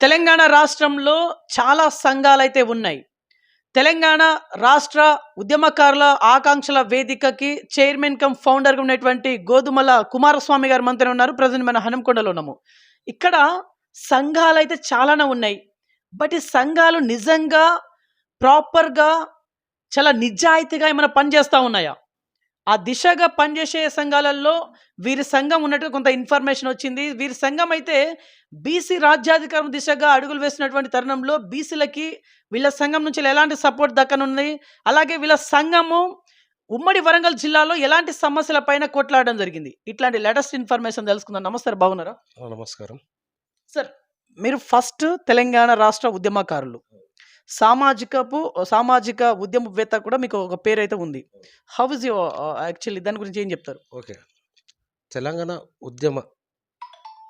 తెలంగాణ రాష్ట్రంలో చాలా సంఘాలైతే ఉన్నాయి. తెలంగాణ రాష్ట్ర ఉద్యమకారుల ఆకాంక్షల వేదికకి చైర్మన్ కమ్ ఫౌండర్గా ఉన్నటువంటి గోధుమల కుమారస్వామి గారు మంత్రి ఉన్నారు. ప్రజెంట్ మన హనంకొండలో ఉన్నాము. ఇక్కడ సంఘాలు అయితే చాలానే ఉన్నాయి. బట్ ఈ సంఘాలు నిజంగా ప్రాపర్గా చాలా నిజాయితీగా ఏమైనా పనిచేస్తూ ఉన్నాయా? ఆ దిశగా పనిచేసే సంఘాలలో వీరి సంఘం ఉన్నట్టు కొంత ఇన్ఫర్మేషన్ వచ్చింది. వీరి సంఘం అయితే బీసీ రాజ్యాధికారం దిశగా అడుగులు వేసినటువంటి తరుణంలో బీసీలకి వీళ్ళ సంఘం నుంచి ఎలాంటి సపోర్ట్ దక్కనుంది? అలాగే వీళ్ళ సంఘము ఉమ్మడి వరంగల్ జిల్లాలో ఎలాంటి సమస్యల పైన కొట్లాడడం జరిగింది? ఇట్లాంటి లేటెస్ట్ ఇన్ఫర్మేషన్ తెలుసుకుందాం. నమస్తే బాగున్నారా? నమస్కారం. సార్ మీరు ఫస్ట్ తెలంగాణ రాష్ట్ర ఉద్యమకారులు. సామాజికపు సామాజిక ఉద్యమవేత్త కూడా మీకు ఒక పేరు అయితే ఉంది హౌ ఇస్ యూ యాక్చువల్లీ దాని గురించి ఏం చెప్తారు? ఓకే. తెలంగాణ ఉద్యమ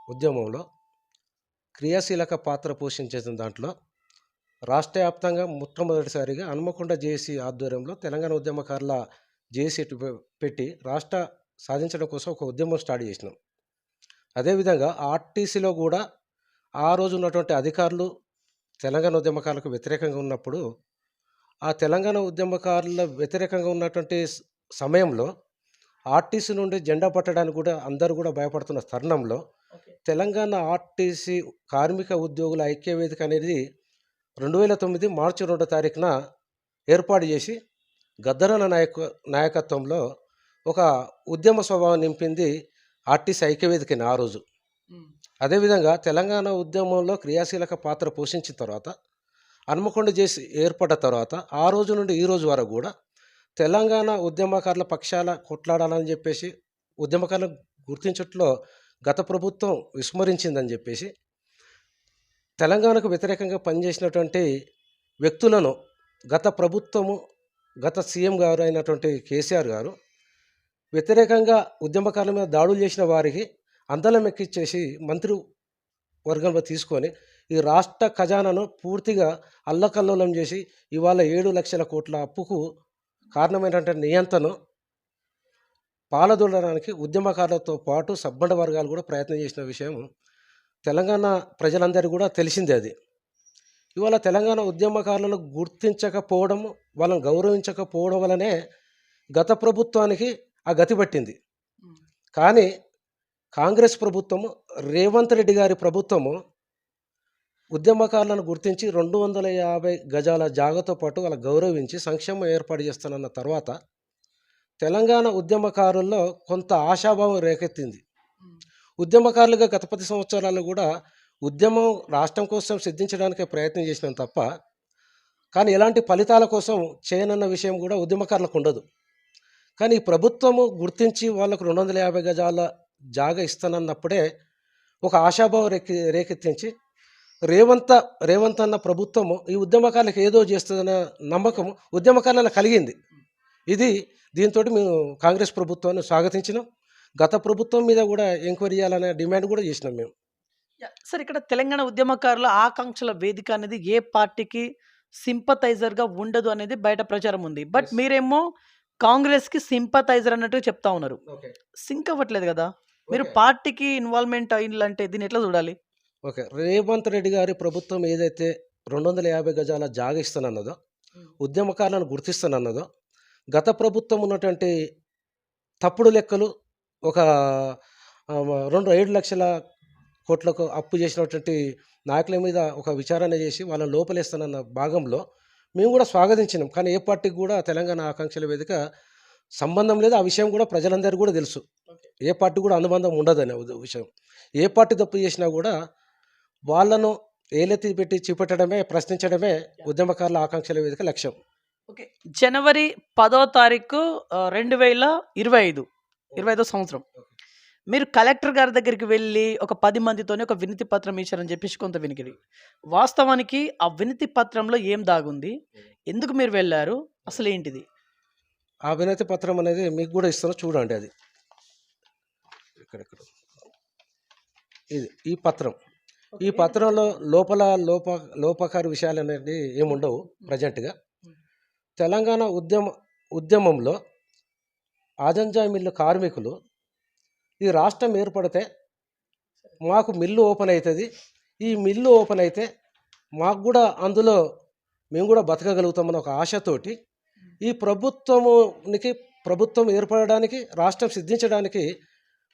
ఉద్యమంలో క్రియాశీలక పాత్ర పోషించేసిన దాంట్లో రాష్ట్ర వ్యాప్తంగా మొట్టమొదటిసారిగా హనుమకొండ జేసీ ఆధ్వర్యంలో తెలంగాణ ఉద్యమకారుల జేసీ పెట్టి రాష్ట్ర సాధించడం కోసం ఒక ఉద్యమం స్టార్ట్ చేసినాం. అదేవిధంగా ఆర్టీసీలో కూడా ఆ రోజు ఉన్నటువంటి అధికారులు తెలంగాణ ఉద్యమకారులకు వ్యతిరేకంగా ఉన్నప్పుడు ఆ తెలంగాణ ఉద్యమకారుల వ్యతిరేకంగా ఉన్నటువంటి సమయంలో ఆర్టీసీ నుండి జెండా పట్టడానికి కూడా అందరూ కూడా భయపడుతున్న తరుణంలో తెలంగాణ ఆర్టీసీ కార్మిక ఉద్యోగుల ఐక్య వేదిక అనేది రెండు వేల తొమ్మిది మార్చి రెండో తారీఖున ఏర్పాటు చేసి గద్దరన నాయక నాయకత్వంలో ఒక ఉద్యమ స్వభావం నింపింది ఆర్టీసీ ఐక్యవేదికని ఆ రోజు. అదేవిధంగా తెలంగాణ ఉద్యమంలో క్రియాశీలక పాత్ర పోషించిన తర్వాత హన్మకొండ చేసి ఏర్పడ్డ తర్వాత ఆ రోజు నుండి ఈ రోజు వరకు కూడా తెలంగాణ ఉద్యమకారుల పక్షాల కొట్లాడాలని చెప్పేసి ఉద్యమకారులను గుర్తించట్లో గత ప్రభుత్వం విస్మరించిందని చెప్పేసి తెలంగాణకు వ్యతిరేకంగా పనిచేసినటువంటి వ్యక్తులను గత ప్రభుత్వము గత సీఎం గారు అయినటువంటి కేసీఆర్ గారు వ్యతిరేకంగా ఉద్యమకారుల మీద దాడులు చేసిన వారికి అందలం ఎక్కిచ్చేసి మంత్రి వర్గంలో తీసుకొని ఈ రాష్ట్ర ఖజానాను పూర్తిగా అల్లకల్లోలం చేసి ఇవాళ ఏడు లక్షల కోట్ల అప్పుకు కారణమైనటువంటి నియంత్రణ పాలదొల్లడానికి ఉద్యమకారులతో పాటు సబ్బండ వర్గాలు కూడా ప్రయత్నం చేసిన విషయం తెలంగాణ ప్రజలందరికీ కూడా తెలిసిందే అది. ఇవాళ తెలంగాణ ఉద్యమకారులను గుర్తించకపోవడం వాళ్ళని గౌరవించకపోవడం వలనే గత ప్రభుత్వానికి ఆ గతి పట్టింది. కానీ కాంగ్రెస్ ప్రభుత్వము రేవంత్ రెడ్డి గారి ప్రభుత్వము ఉద్యమకారులను గుర్తించి రెండు వందల యాభై గజాల జాగతో పాటు వాళ్ళ గౌరవించి సంక్షేమం ఏర్పాటు చేస్తానన్న తర్వాత తెలంగాణ ఉద్యమకారుల్లో కొంత ఆశాభావం రేకెత్తింది. ఉద్యమకారులుగా గత పది సంవత్సరాలు కూడా ఉద్యమం రాష్ట్రం కోసం సిద్ధించడానికే ప్రయత్నం చేసినాం తప్ప కానీ ఎలాంటి ఫలితాల కోసం చేయనన్న విషయం కూడా ఉద్యమకారులకు ఉండదు. కానీ ఈ ప్రభుత్వము గుర్తించి వాళ్ళకు రెండు వందల యాభై గజాల జాగ ఇస్తానన్నప్పుడే ఒక ఆశాభావం రేకె రేకెత్తించి రేవంత రేవంత్ అన్న ప్రభుత్వము ఈ ఉద్యమకారులకు ఏదో చేస్తుందన్న నమ్మకం ఉద్యమకారులకు కలిగింది. ఇది దీంతో మేము కాంగ్రెస్ ప్రభుత్వాన్ని స్వాగతించినాం. గత ప్రభుత్వం మీద కూడా ఎంక్వైరీ చేయాలనే డిమాండ్ కూడా చేసినాం మేము. సార్ ఇక్కడ తెలంగాణ ఉద్యమకారుల ఆకాంక్షల వేదిక అనేది ఏ పార్టీకి సింపతైజర్గా ఉండదు అనేది బయట ప్రచారం ఉంది. బట్. మీరేమో కాంగ్రెస్కి సింపతైజర్ అన్నట్టు చెప్తా ఉన్నారు. ఓకే సింక్ అవ్వట్లేదు కదా? మీరు. పార్టీకి ఇన్వాల్వ్మెంట్ అయిందంటే దీన్ని ఎట్లా చూడాలి? ఓకే. రేవంత్ రెడ్డి గారి ప్రభుత్వం ఏదైతే రెండు వందల యాభై గజాల జాగ ఇస్తానన్నదో ఉద్యమకారులను గుర్తిస్తానన్నదో గత ప్రభుత్వం ఉన్నటువంటి తప్పుడు లెక్కలు ఒక రెండు ఏడు లక్షల కోట్లకు అప్పు చేసినటువంటి నాయకుల మీద ఒక విచారణ చేసి వాళ్ళని లోపలేస్తానన్న భాగంలో మేము కూడా స్వాగతించినాం. కానీ ఏ పార్టీకి కూడా తెలంగాణ ఆకాంక్షల వేదిక సంబంధం లేదు. ఆ విషయం కూడా ప్రజలందరికీ కూడా తెలుసు. ఏ పార్టీ కూడా అనుబంధం ఉండదని విషయం. ఏ పార్టీ తప్పు చేసినా కూడా వాళ్ళను ఏలెత్తి పెట్టి చూపెట్టడమే ప్రశ్నించడమే ఉద్యమకారుల ఆకాంక్షల వేదిక లక్ష్యం. ఓకే. జనవరి పదో తారీఖు రెండు వేల ఇరవై ఐదు ఇరవై ఐదో సంవత్సరం. మీరు కలెక్టర్ గారి దగ్గరికి వెళ్ళి ఒక పది మందితోనే ఒక వినతి పత్రం ఇచ్చారని చెప్పేసి కొంత వినికిడి. వాస్తవానికి ఆ వినతి పత్రంలో ఏం దాగుంది? ఎందుకు మీరు వెళ్ళారు? అసలు ఏంటిది ఆ వినతి పత్రం అనేది మీకు కూడా ఇస్తాను చూడండి అది. ఇక్కడెక్కడ? ఇది ఈ పత్రం. ఈ పత్రంలో లోపల లోప లోపకారి విషయాలు అనేది ఏముండవు ప్రజెంట్గా. తెలంగాణ ఉద్యమ ఉద్యమంలో ఆజంజా మిల్లు కార్మికులు ఈ రాష్ట్రం ఏర్పడితే మాకు మిల్లు ఓపెన్ అవుతుంది ఈ మిల్లు ఓపెన్ అయితే మాకు కూడా అందులో మేము కూడా బతకగలుగుతామన్న ఒక ఆశతోటి ఈ ప్రభుత్వమునికి ప్రభుత్వం ఏర్పడడానికి రాష్ట్రం సిద్ధించడానికి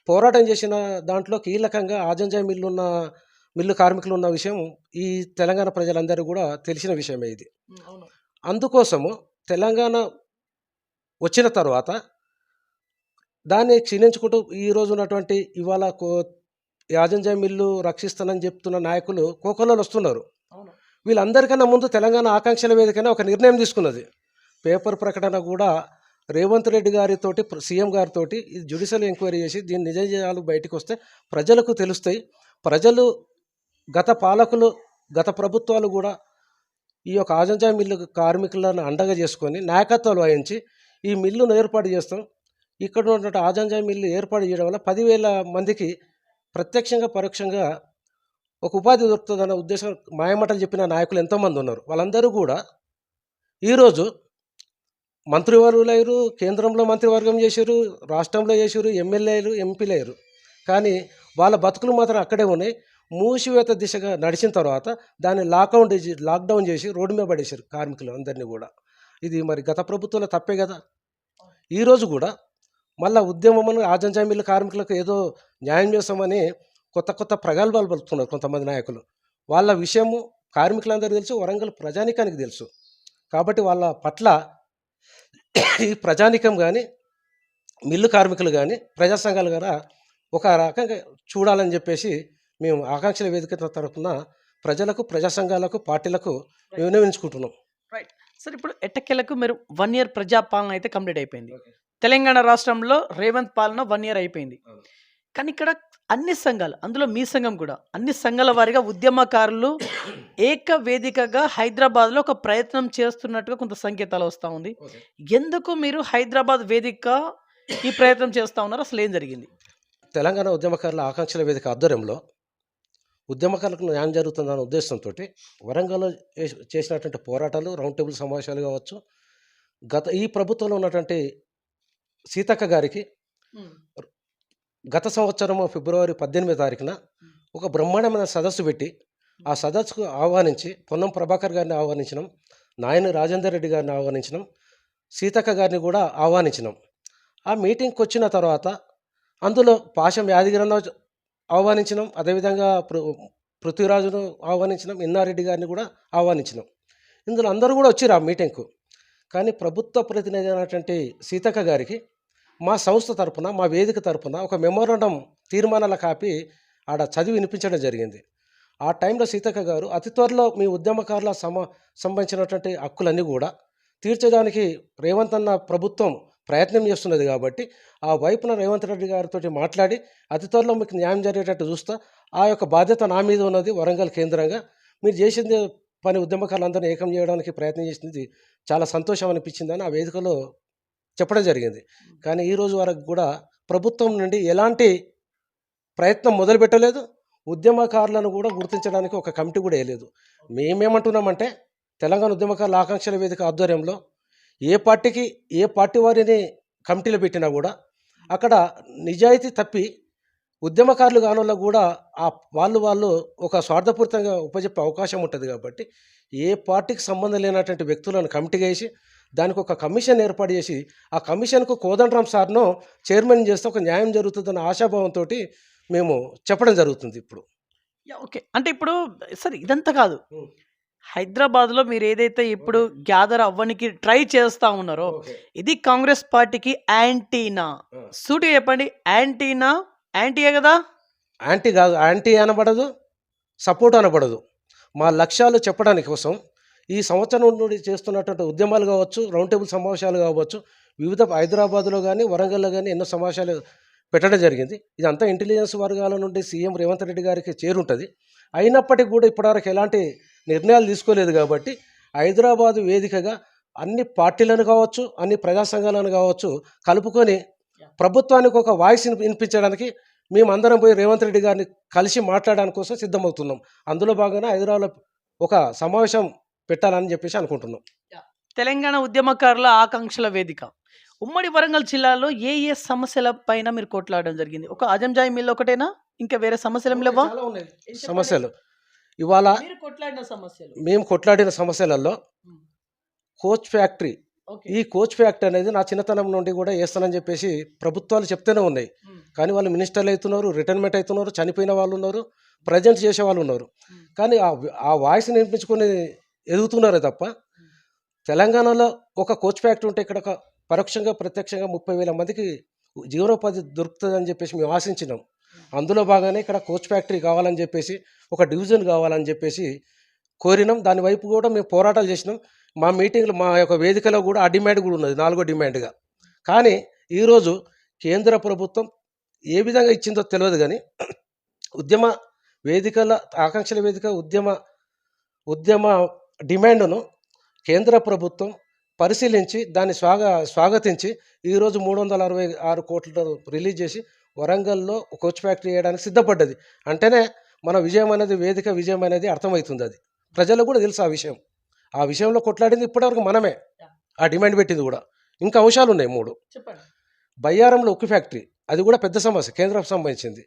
పోరాటం చేసిన దాంట్లో కీలకంగా ఆజంజాయ్ మిల్లు ఉన్న మిల్లు కార్మికులు ఉన్న విషయం ఈ తెలంగాణ ప్రజలందరూ కూడా తెలిసిన విషయమే ఇది. అందుకోసము తెలంగాణ వచ్చిన తర్వాత దాన్ని క్షీణించుకుంటూ ఈ రోజు ఉన్నటువంటి ఇవాళ కో యాజంజాయ్ మిల్లు రక్షిస్తానని చెప్తున్న నాయకులు కోకొలలో వస్తున్నారు. వీళ్ళందరికన్నా ముందు తెలంగాణ ఆకాంక్షల వేదికనే ఒక నిర్ణయం తీసుకున్నది. పేపర్ ప్రకటన కూడా రేవంత్ రెడ్డి గారితోటి సీఎం గారితో ఇది జ్యుడిషియల్ ఎంక్వైరీ చేసి దీని నిజ నిజాలు బయటకు వస్తే ప్రజలకు తెలుస్తాయి. ప్రజలు గత పాలకులు గత ప్రభుత్వాలు కూడా ఈ యొక్క ఆజంజాయ్ మిల్లు కార్మికులను అండగా చేసుకొని నాయకత్వాలు వహించి ఈ మిల్లును ఏర్పాటు చేస్తాం. ఇక్కడ ఉన్నటువంటి ఆజంజాయ్ మిల్లు ఏర్పాటు చేయడం వల్ల పదివేల మందికి ప్రత్యక్షంగా పరోక్షంగా ఒక ఉపాధి దొరుకుతుందన్న ఉద్దేశం మాయమాటలు చెప్పిన నాయకులు ఎంతోమంది ఉన్నారు. వాళ్ళందరూ కూడా ఈరోజు మంత్రివర్గులయ్యారు కేంద్రంలో మంత్రివర్గం చేశారు రాష్ట్రంలో చేశారు ఎమ్మెల్యేలు ఎంపీలు అయ్యారు కానీ వాళ్ళ బతుకులు మాత్రం అక్కడే ఉన్నాయి. మూసివేత దిశగా నడిచిన తర్వాత దాన్ని లాక్డౌన్ లాక్డౌన్ చేసి రోడ్డు మీద పడేశారు కార్మికులు అందరినీ కూడా. ఇది మరి గత ప్రభుత్వంలో తప్పే కదా? ఈరోజు కూడా మళ్ళా ఉద్యమం అని మిల్లు కార్మికులకు ఏదో న్యాయం చేస్తామని కొత్త కొత్త ప్రగల్భాలు పలుకుతున్నారు కొంతమంది నాయకులు. వాళ్ళ విషయము కార్మికులందరూ తెలుసు వరంగల్ ప్రజానికానికి తెలుసు. కాబట్టి వాళ్ళ పట్ల ఈ ప్రజానికం కానీ మిల్లు కార్మికులు కానీ ప్రజా సంఘాలు కూడా ఒక రకంగా చూడాలని చెప్పేసి మేము ఆకాంక్షల వేదిక తరఫున ప్రజలకు ప్రజా సంఘాలకు పార్టీలకు వినియోగించుకుంటున్నాం సార్ ఇప్పుడు ఎట్టకేలకు మీరు వన్ ఇయర్ ప్రజాపాలన అయితే కంప్లీట్ అయిపోయింది. తెలంగాణ రాష్ట్రంలో రేవంత్ పాలన వన్ ఇయర్ అయిపోయింది. కానీ ఇక్కడ అన్ని సంఘాలు అందులో మీ సంఘం కూడా అన్ని సంఘాల వారిగా ఉద్యమకారులు ఏక వేదికగా హైదరాబాద్లో ఒక ప్రయత్నం చేస్తున్నట్టుగా కొంత సంకేతాలు వస్తూ ఉంది. ఎందుకు మీరు హైదరాబాద్ వేదిక ఈ ప్రయత్నం చేస్తూ ఉన్నారు? అసలు ఏం జరిగింది? తెలంగాణ ఉద్యమకారుల ఆకాంక్షల వేదిక ఆధ్వర్యంలో ఉద్యమకారులకు న్యాయం జరుగుతుందన్న ఉద్దేశంతో వరంగల్లో చేసి- చేసినటువంటి పోరాటాలు రౌండ్ టేబుల్ సమావేశాలు కావచ్చు గత ఈ ప్రభుత్వంలో ఉన్నటువంటి సీతక్క గారికి గత సంవత్సరం ఫిబ్రవరి పద్దెనిమిది తారీఖున ఒక బ్రహ్మాండమైన సదస్సు పెట్టి ఆ సదస్సుకు ఆహ్వానించి పొన్నం ప్రభాకర్ గారిని ఆహ్వానించినాం నాయని రాజేందర్ రెడ్డి గారిని ఆహ్వానించినాం సీతక్క గారిని కూడా ఆహ్వానించినాం. ఆ మీటింగ్కి వచ్చిన తర్వాత అందులో పాశం యాదగిరన్న ఆహ్వానించినాం అదేవిధంగా పృ పృథ్వీరాజును ఆహ్వానించినాం ఇన్నారెడ్డి గారిని కూడా ఆహ్వానించినాం. ఇందులో అందరూ కూడా వచ్చారు ఆ మీటింగ్కు. కానీ ప్రభుత్వ ప్రతినిధి అయినటువంటి సీతక్క గారికి మా సంస్థ తరపున మా వేదిక తరపున ఒక మెమోరాండం తీర్మానాల కాపీ ఆడ చదివి వినిపించడం జరిగింది. ఆ టైంలో సీతక్క గారు అతి త్వరలో మీ ఉద్యమకారుల సమ సంబంధించినటువంటి హక్కులన్నీ కూడా తీర్చడానికి రేవంత్ అన్న ప్రభుత్వం ప్రయత్నం చేస్తున్నది కాబట్టి ఆ వైపున రేవంత్ రెడ్డి గారితో మాట్లాడి అతి త్వరలో మీకు న్యాయం జరిగేటట్టు చూస్తా ఆ యొక్క బాధ్యత నా మీద ఉన్నది వరంగల్ కేంద్రంగా. మీరు చేసింది పని ఉద్యమకారులందరినీ ఏకం చేయడానికి ప్రయత్నం చేసింది చాలా సంతోషం అనిపించిందని ఆ వేదికలో చెప్పడం జరిగింది. కానీ ఈ రోజు వరకు కూడా ప్రభుత్వం నుండి ఎలాంటి ప్రయత్నం మొదలు పెట్టలేదు. ఉద్యమకారులను కూడా గుర్తించడానికి ఒక కమిటీ కూడా వేయలేదు. మేమేమంటున్నామంటే తెలంగాణ ఉద్యమకారుల ఆకాంక్షల వేదిక ఆధ్వర్యంలో ఏ పార్టీకి ఏ పార్టీ వారిని కమిటీలు పెట్టినా కూడా అక్కడ నిజాయితీ తప్పి ఉద్యమకారులు కానోళ్ళకు కూడా ఆ వాళ్ళు వాళ్ళు ఒక స్వార్థపూరితంగా ఉపజెప్పే అవకాశం ఉంటుంది కాబట్టి ఏ పార్టీకి సంబంధం లేనటువంటి వ్యక్తులను కమిటీగా వేసి దానికి ఒక కమిషన్ ఏర్పాటు చేసి ఆ కమిషన్కు కోదండరామ్ సార్ను చైర్మన్ చేస్తే ఒక న్యాయం జరుగుతుందన్న ఆశాభావంతో మేము చెప్పడం జరుగుతుంది ఇప్పుడు. ఓకే. అంటే ఇప్పుడు సరే ఇదంతా కాదు. హైదరాబాద్లో మీరు ఏదైతే ఇప్పుడు గ్యాదర్ అవ్వడానికి ట్రై చేస్తా ఉన్నారో ఇది కాంగ్రెస్ పార్టీకి యాంటీనా. సూటిగా చెప్పండి. యాంటీనా? యాంటీయే కదా? యాంటీ కాదు. యాంటీ అనబడదు. సపోర్ట్ అనబడదు. మా లక్ష్యాలు చెప్పడానికి కోసం ఈ సంవత్సరం నుండి చేస్తున్నటువంటి ఉద్యమాలు కావచ్చు రౌండ్ టేబుల్ సమావేశాలు కావచ్చు వివిధ హైదరాబాద్లో కానీ వరంగల్లో కానీ ఎన్నో సమావేశాలు పెట్టడం జరిగింది. ఇదంతా ఇంటెలిజెన్స్ వర్గాల నుండి సీఎం రేవంత్ రెడ్డి గారికి చేరుంటుంది. అయినప్పటికీ కూడా ఇప్పటివరకు ఎలాంటి నిర్ణయాలు తీసుకోలేదు కాబట్టి హైదరాబాదు వేదికగా అన్ని పార్టీలను కావచ్చు అన్ని ప్రజా సంఘాలను కావచ్చు కలుపుకొని ప్రభుత్వానికి ఒక వాయిస్ వినిపించడానికి మేమందరం పోయి రేవంత్ రెడ్డి గారిని కలిసి మాట్లాడడానికి కోసం సిద్ధమవుతున్నాం. అందులో భాగంగా హైదరాబాద్లో ఒక సమావేశం పెట్టాలని చెప్పేసి అనుకుంటున్నాం. తెలంగాణ ఉద్యమకారుల ఆకాంక్షల వేదిక. ఉమ్మడి వరంగల్ జిల్లాలో ఏ ఏ సమస్యల పైన మీరు కొట్లాడడం జరిగింది? ఒక అజంజాయి మిల్ ఒకటేనా? ఇంకా వేరే సమస్యలు లేవా? సమస్యలు. ఇవాళ కొట్లాడిన సమస్యలు. మేము కొట్లాడిన సమస్యలలో. కోచ్ ఫ్యాక్టరీ ఈ కోచ్ ఫ్యాక్టరీ అనేది నా చిన్నతనం నుండి కూడా వేస్తానని చెప్పేసి ప్రభుత్వాలు చెప్తూనే ఉన్నాయి. కానీ వాళ్ళు మినిస్టర్లు అవుతున్నారు రిటైర్మెంట్ అవుతున్నారు చనిపోయిన వాళ్ళు ఉన్నారు ప్రజెంట్ చేసే వాళ్ళు ఉన్నారు. కానీ ఆ ఆ వాయిస్ వినిపించుకొని ఎదుగుతున్నారే తప్ప తెలంగాణలో ఒక కోచ్ ఫ్యాక్టరీ ఉంటే ఇక్కడ ఒక పరోక్షంగా ప్రత్యక్షంగా ముప్పై వేల మందికి జీవనోపాధి దొరుకుతుందని చెప్పేసి మేము ఆశించినాం. అందులో భాగంగానే ఇక్కడ కోచ్ ఫ్యాక్టరీ కావాలని చెప్పేసి ఒక డివిజన్ కావాలని చెప్పేసి కోరినాం. దాని వైపు కూడా మేము పోరాటాలు చేసినాం. మా మీటింగ్లో మా యొక్క వేదికలో కూడా ఆ డిమాండ్ కూడా ఉన్నది నాలుగో డిమాండ్గా. కానీ ఈరోజు కేంద్ర ప్రభుత్వం ఏ విధంగా ఇచ్చిందో తెలియదు కానీ ఉద్యమ వేదికల ఆకాంక్షల వేదిక ఉద్యమ ఉద్యమ డిమాండ్ను కేంద్ర ప్రభుత్వం పరిశీలించి దాన్ని స్వాగ స్వాగతించి ఈరోజు మూడు వందల అరవై ఆరు కోట్లను రిలీజ్ చేసి వరంగల్లో కోచ్ ఫ్యాక్టరీ వేయడానికి సిద్ధపడ్డది. అంటేనే మన విజయం అనేది వేదిక విజయం అనేది అర్థమవుతుంది అది. ప్రజలకు కూడా తెలుసు ఆ విషయం. ఆ విషయంలో కొట్లాడింది ఇప్పటివరకు మనమే. ఆ డిమాండ్ పెట్టింది కూడా. ఇంకా అంశాలు ఉన్నాయి మూడు. బయ్యారంలో ఉక్కు ఫ్యాక్టరీ అది కూడా పెద్ద సమస్య కేంద్రం సంబంధించింది.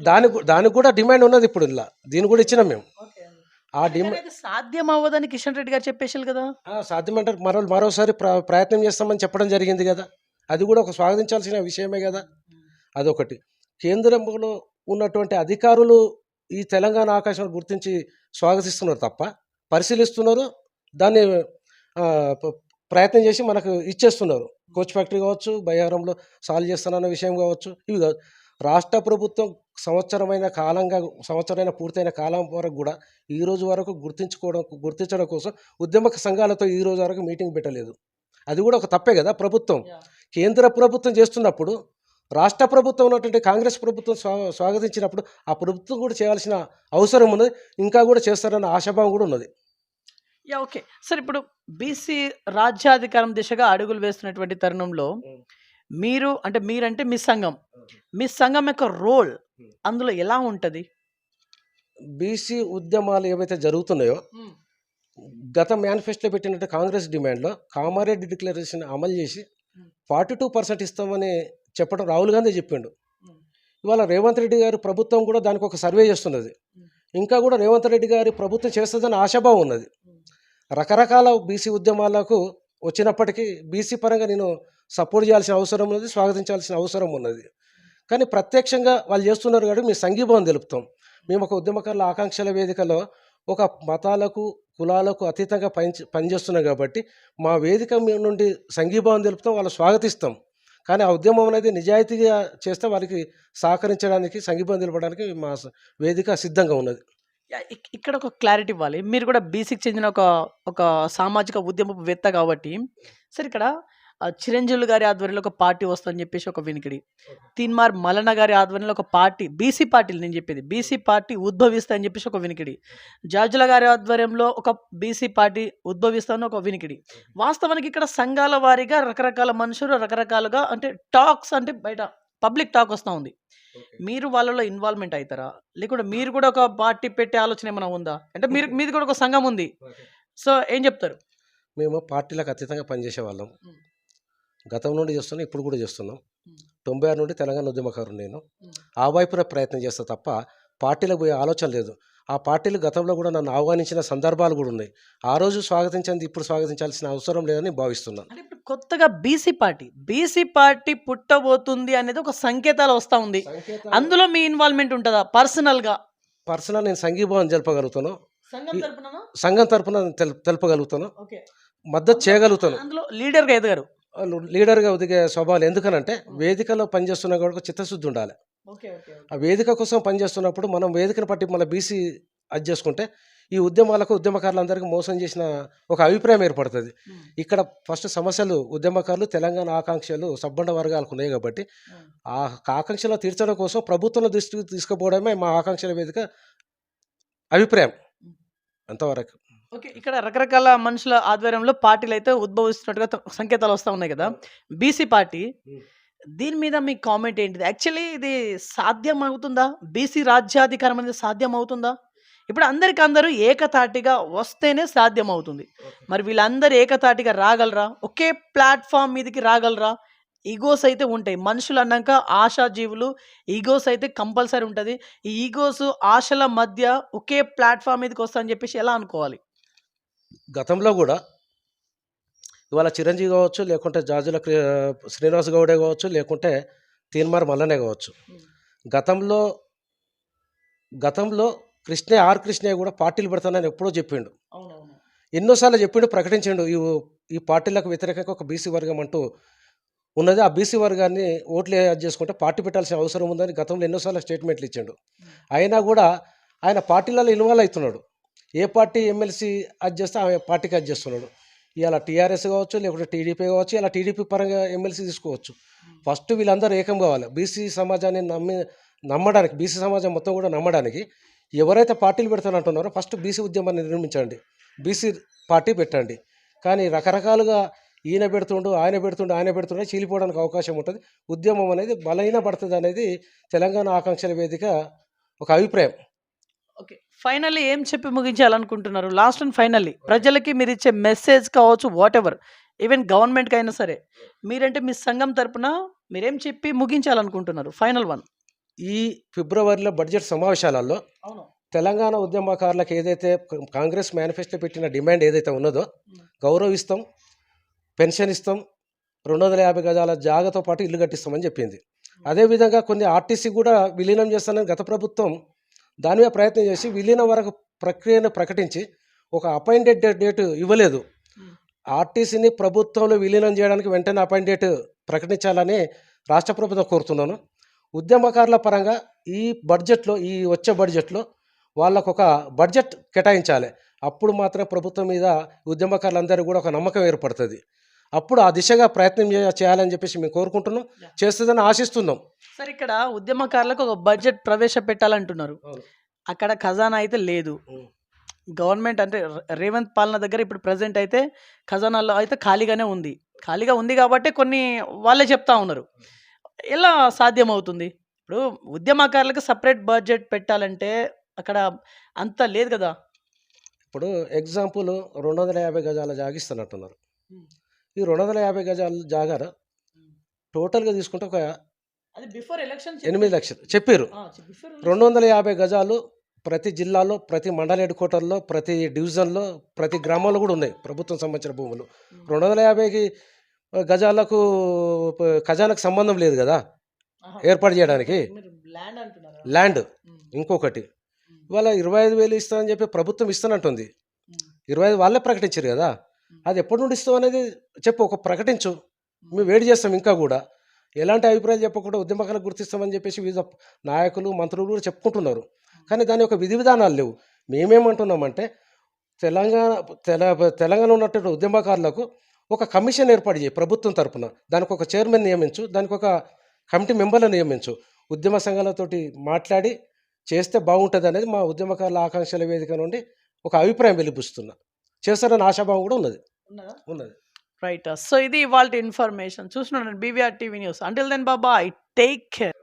దానికోసం దానికి కూడా డిమాండ్ ఉన్నది ఇప్పుడు ఇలా. దీన్ని కూడా ఇచ్చినాం మేము. ఆ డిమాండ్ సాధ్యం అవ్వదని కిషన్ రెడ్డి గారు చెప్పేసారు కదా. సాధ్యమంటే మరో మరోసారి ప్ర- ప్రయత్నం చేస్తామని చెప్పడం జరిగింది కదా. అది కూడా ఒక స్వాగతించాల్సిన విషయమే కదా. అదొకటి. కేంద్రంలో ఉన్నటువంటి అధికారులు ఈ తెలంగాణ ఆకాశం గుర్తించి స్వాగతిస్తున్నారు తప్ప పరిశీలిస్తున్నారు దాన్ని ప్రయత్నం చేసి మనకు ఇచ్చేస్తున్నారు. కోచ్ ఫ్యాక్టరీ కావచ్చు బయ్యారంలో సాల్వ్ చేస్తానన్న విషయం కావచ్చు ఇవి రాష్ట్ర ప్రభుత్వం సంవత్సరమైన కాలంగా సంవత్సరమైన పూర్తయిన కాలం వరకు కూడా ఈ రోజు వరకు గుర్తించుకోవడం గుర్తించడం కోసం ఉద్యమ సంఘాలతో ఈ రోజు వరకు మీటింగ్ పెట్టలేదు. అది కూడా ఒక తప్పే కదా ప్రభుత్వం. కేంద్ర ప్రభుత్వం చేస్తున్నప్పుడు రాష్ట్ర ప్రభుత్వం ఉన్నటువంటి కాంగ్రెస్ ప్రభుత్వం స్వా స్వాగతించినప్పుడు ఆ ప్రభుత్వం కూడా చేయాల్సిన అవసరం ఉన్నది ఇంకా కూడా చేస్తారన్న ఆశాభావం కూడా ఉన్నది. Yeah okay. సార్ ఇప్పుడు బీసీ రాజ్యాధికారం దిశగా అడుగులు వేస్తున్నటువంటి తరుణంలో. మీరు అంటే మీరంటే మీ సంఘం. మీ సంఘం యొక్క రోల్ అందులో ఎలా ఉంటుంది? బీసీ ఉద్యమాలు ఏవైతే జరుగుతున్నాయో గత మేనిఫెస్టోలో పెట్టినట్టు కాంగ్రెస్ డిమాండ్లో కామారెడ్డి డిక్లరేషన్ అమలు చేసి. ఫార్టీ టూ పర్సెంట్ ఇస్తామని చెప్పడం రాహుల్ గాంధీ చెప్పిండు. ఇవాళ రేవంత్ రెడ్డి గారి ప్రభుత్వం కూడా దానికి ఒక సర్వే చేస్తున్నది. ఇంకా కూడా రేవంత్ రెడ్డి గారి ప్రభుత్వం చేస్తుందని ఆశాభావం ఉన్నది. రకరకాల బీసీ ఉద్యమాలకు వచ్చినప్పటికీ బీసీ పరంగా నేను సపోర్ట్ చేయాల్సిన అవసరం ఉన్నది స్వాగతించాల్సిన అవసరం ఉన్నది. కానీ ప్రత్యక్షంగా వాళ్ళు చేస్తున్నారు కాబట్టి మేము సంఘీభావం తెలుపుతాం. మేము ఒక ఉద్యమకారుల ఆకాంక్షల వేదికలో ఒక మతాలకు కులాలకు అతీతంగా పని పనిచేస్తున్నాం కాబట్టి మా వేదిక నుండి సంఘీభావం తెలుపుతాం వాళ్ళు స్వాగతిస్తాం. కానీ ఆ ఉద్యమం అనేది నిజాయితీగా చేస్తే వారికి సహకరించడానికి సంఘీభావం తెలపడానికి మా వేదిక సిద్ధంగా ఉన్నది. ఇక్కడ ఒక క్లారిటీ ఇవ్వాలి. మీరు కూడా బీసీకి చెందిన ఒక ఒక సామాజిక ఉద్యమవేత్త కాబట్టి సరే ఇక్కడ చిరంజీవులు గారి ఆధ్వర్యంలో ఒక పార్టీ వస్తుందని చెప్పేసి ఒక వినికిడి. తీన్మార్ మల్లన్న గారి ఆధ్వర్యంలో ఒక పార్టీ బీసీ పార్టీలు నేను చెప్పేది బీసీ పార్టీ ఉద్భవిస్తాయని చెప్పేసి ఒక వినికిడి. జార్జుల గారి ఆధ్వర్యంలో ఒక బీసీ పార్టీ ఉద్భవిస్తామని ఒక వినికిడి. వాస్తవానికి ఇక్కడ సంఘాల వారీగా రకరకాల మనుషులు రకరకాలుగా అంటే టాక్స్ అంటే బయట పబ్లిక్ టాక్ వస్తూ ఉంది. మీరు వాళ్ళలో ఇన్వాల్వ్మెంట్ అవుతారా లేకుంటే మీరు కూడా ఒక పార్టీ పెట్టే ఆలోచన ఏమైనా ఉందా? అంటే మీరు మీది కూడా ఒక సంఘం ఉంది. సో ఏం చెప్తారు? మేము పార్టీలకు అతీతంగా పనిచేసే వాళ్ళం. గతం నుండి చేస్తున్నాం ఇప్పుడు కూడా చేస్తున్నాం. తొంభై ఆరు నుండి తెలంగాణ ఉద్యమకారుడు నేను. ఆ వైపున ప్రయత్నం చేస్తా తప్ప పార్టీలకు పోయే ఆలోచన లేదు. ఆ పార్టీలు గతంలో కూడా నన్ను ఆహ్వానించిన సందర్భాలు కూడా ఉన్నాయి. ఆ రోజు స్వాగతించింది ఇప్పుడు స్వాగతించాల్సిన అవసరం లేదని భావిస్తున్నాను. కొత్తగా బీసీ పార్టీ బీసీ పార్టీ పుట్టబోతుంది అనేది ఒక సంకేతాలు వస్తూ ఉంది. అందులో మీ ఇన్వాల్వ్మెంట్ ఉంటుందా? పర్సనల్గా పర్సనల్ నేను సంఘీభావం జరపగలుగుతాను సంఘం తరపున తెలుపగలుగుతాను. మద్దతు చేయగలుగుతాను. అందులో లీడర్గా ఎదగారు? లీడర్గా ఒదిగే స్వభావాలు ఎందుకనంటే వేదికలో పనిచేస్తున్న కూడా చిత్తశుద్ధి ఉండాలి. ఆ వేదిక కోసం పనిచేస్తున్నప్పుడు మనం వేదికను పట్టి మన బీసీ అది చేసుకుంటే ఈ ఉద్యమాలకు ఉద్యమకారులందరికీ మోసం చేసిన ఒక అభిప్రాయం ఏర్పడుతుంది. ఇక్కడ ఫస్ట్ సమస్యలు ఉద్యమకారులు తెలంగాణ ఆకాంక్షలు సబ్బండ వర్గాలకు ఉన్నాయి కాబట్టి ఆ ఆకాంక్షలు తీర్చడం కోసం ప్రభుత్వం దృష్టికి తీసుకుపోవడమే మా ఆకాంక్షల వేదిక అభిప్రాయం. అంతవరకు. ఓకే ఇక్కడ రకరకాల మనుషుల ఆధ్వర్యంలో పార్టీలు అయితే ఉద్భవిస్తున్నట్టుగా సంకేతాలు వస్తూ ఉన్నాయి కదా. BC party. దీని మీద మీ కామెంట్ ఏంటిది? యాక్చువల్లీ ఇది సాధ్యం అవుతుందా? బీసీ రాజ్యాధికారం అనేది సాధ్యం అవుతుందా? ఇప్పుడు అందరికి అందరూ ఏకతాటిగా వస్తేనే సాధ్యం అవుతుంది. మరి వీళ్ళందరూ ఏకతాటిగా రాగలరా? ఒకే ప్లాట్ఫామ్ మీదకి రాగలరా? ఈగోస్ అయితే ఉంటాయి. మనుషులు అన్నాక ఆశాజీవులు ఈగోస్ అయితే కంపల్సరీ ఉంటుంది. ఈ ఈగోస్ ఆశల మధ్య ఒకే ప్లాట్ఫామ్ మీదకి వస్తా అని చెప్పేసి ఎలా అనుకోవాలి? గతంలో కూడా ఇవాళ చిరంజీవి కావచ్చు లేకుంటే జాజుల శ్రీనివాస్ గౌడే కావచ్చు లేకుంటే తీన్మార్ మల్లనే కావచ్చు. గతంలో గతంలో కృష్ణే ఆర్ కృష్ణయ్య కూడా పార్టీలు పెడతానని ఎప్పుడో చెప్పిండు. ఎన్నోసార్లు చెప్పిండు ప్రకటించిండు. ఈ ఈ పార్టీలకు వ్యతిరేకంగా ఒక బీసీ వర్గం అంటూ ఉన్నది. ఆ బీసీ వర్గాన్ని ఓట్లు యాడ్ చేసుకుంటే పార్టీ పెట్టాల్సిన అవసరం ఉందని గతంలో ఎన్నోసార్లు స్టేట్మెంట్లు ఇచ్చిండు. అయినా కూడా ఆయన పార్టీలలో ఇన్వాల్వ్ అవుతున్నాడు. ఏ పార్టీ ఎమ్మెల్సీ అది చేస్తే ఆ పార్టీకి అది చేస్తున్నాడు ఇలా టీఆర్ఎస్ కావచ్చు లేకుంటే టీడీపీ కావచ్చు ఇలా టీడీపీ పరంగా ఎమ్మెల్సీ తీసుకోవచ్చు. ఫస్ట్ వీళ్ళందరూ ఏకం కావాలి. బీసీ సమాజాన్ని నమ్మి నమ్మడానికి బీసీ సమాజం మొత్తం కూడా నమ్మడానికి ఎవరైతే పార్టీలు పెడతానంటున్నారో ఫస్ట్ బీసీ ఉద్యమాన్ని నిర్మించండి. బీసీ పార్టీ పెట్టండి. కానీ రకరకాలుగా ఈయన పెడుతుండు ఆయన పెడుతుండు ఆయన పెడుతుండే చీలిపోవడానికి అవకాశం ఉంటుంది. ఉద్యమం అనేది బలహీన పడుతుంది అనేది తెలంగాణ ఆకాంక్షల వేదిక ఒక అభిప్రాయం. ఫైనల్లీ ఏం చెప్పి ముగించాలనుకుంటున్నారు? లాస్ట్ అండ్ ఫైనల్లీ ప్రజలకి మీరు ఇచ్చే మెసేజ్ కావచ్చు వాట్ ఎవర్ ఈవెన్ గవర్నమెంట్కి అయినా సరే. మీరంటే మీ సంఘం తరపున మీరేం చెప్పి ముగించాలనుకుంటున్నారు? ఫైనల్ వన్ ఈ ఫిబ్రవరిలో బడ్జెట్ సమావేశాలలో తెలంగాణ ఉద్యమకారులకు ఏదైతే కాంగ్రెస్ మేనిఫెస్టో పెట్టిన డిమాండ్ ఏదైతే ఉన్నదో గౌరవిస్తాం పెన్షన్ ఇస్తాం రెండు వందల యాభై గజాల జాగతో పాటు ఇల్లు కట్టిస్తామని చెప్పింది. అదేవిధంగా కొన్ని ఆర్టీసీ కూడా విలీనం చేస్తానని గత ప్రభుత్వం దాని మీద ప్రయత్నం చేసి విలీనం వరకు ప్రక్రియను ప్రకటించి ఒక అపాయింటెడ్ డేట్ ఇవ్వలేదు. ఆర్టీసీని ప్రభుత్వంలో విలీనం చేయడానికి వెంటనే అపాయింటెడ్ ప్రకటించాలని రాష్ట్ర ప్రభుత్వం కోరుతున్నాను. ఉద్యమకారుల పరంగా ఈ బడ్జెట్లో ఈ వచ్చే బడ్జెట్లో వాళ్ళకు ఒక బడ్జెట్ కేటాయించాలి. అప్పుడు మాత్రం ప్రభుత్వం మీద ఉద్యమకారులందరూ కూడా ఒక నమ్మకం ఏర్పడుతుంది. అప్పుడు ఆ దిశగా ప్రయత్నం చేయ- చేయాలని చెప్పేసి మేము కోరుకుంటున్నాం. చేస్తుందని ఆశిస్తున్నాం. సార్ ఇక్కడ ఉద్యమకారులకు ఒక బడ్జెట్ ప్రవేశపెట్టాలంటున్నారు. అక్కడ ఖజానా అయితే లేదు. గవర్నమెంట్ అంటే రేవంత్ పాలన దగ్గర ఇప్పుడు ప్రజెంట్ అయితే ఖజానాలో అయితే ఖాళీగానే ఉంది. ఖాళీగా ఉంది కాబట్టి కొన్ని వాళ్ళే చెప్తా ఉన్నారు. ఎలా సాధ్యం అవుతుంది ఇప్పుడు ఉద్యమకారులకు సపరేట్ బడ్జెట్ పెట్టాలంటే అక్కడ అంత లేదు కదా? ఇప్పుడు ఎగ్జాంపుల్ రెండు వందల యాభై గజాల జాగిస్తున్నట్టున్నారు. ఈ రెండు వందల యాభై గజాల జాగార? టోటల్గా తీసుకుంటే ఒక అది బిఫోర్ ఎలక్షన్ ఎనిమిది లక్షలు చెప్పారు. రెండు వందల యాభై గజాలు ప్రతి జిల్లాలో ప్రతి మండల హెడ్ క్వార్టర్లో ప్రతి డివిజన్లో ప్రతి గ్రామంలో కూడా ఉన్నాయి ప్రభుత్వం సంబంధించిన భూములు. రెండు వందల యాభైకి గజాలకు ఖజానాకు సంబంధం లేదు కదా? ఏర్పాటు చేయడానికి. ల్యాండ్ ఇంకొకటి. ఇవాళ ఇరవై ఐదు వేలు ఇస్తామని చెప్పి ప్రభుత్వం ఇస్తానంటుంది ఇరవై ఐదు వాళ్ళే ప్రకటించారు కదా? అది ఎప్పటి నుండి ఇస్తాం అనేది చెప్పు ఒక ప్రకటించు. మేము వేడి చేస్తాం ఇంకా కూడా. ఎలాంటి అభిప్రాయాలు చెప్పకుండా ఉద్యమకాలకు గుర్తిస్తామని చెప్పేసి వివిధ నాయకులు మంత్రులు కూడా చెప్పుకుంటున్నారు. కానీ దాని యొక్క విధి విధానాలు లేవు. మేమేమంటున్నామంటే తెలంగాణ తెల తెలంగాణ ఉన్నటువంటి ఉద్యమకారులకు ఒక కమిషన్ ఏర్పాటు చేయి ప్రభుత్వం తరపున. దానికి ఒక చైర్మన్ నియమించు దానికి ఒక కమిటీ మెంబర్లను నియమించు. ఉద్యమ సంఘాలతోటి మాట్లాడి చేస్తే బాగుంటుంది అనేది మా ఉద్యమకారుల ఆకాంక్షల వేదిక నుండి ఒక అభిప్రాయం వెలిపిస్తున్నా చేస్తారని ఆశాభావం కూడా ఉన్నది. ఉన్నదా? రైట్ సో ఇది ఇవాళ ఇన్ఫర్మేషన్ చూస్తున్నాను BVR TV news until then Baba I take care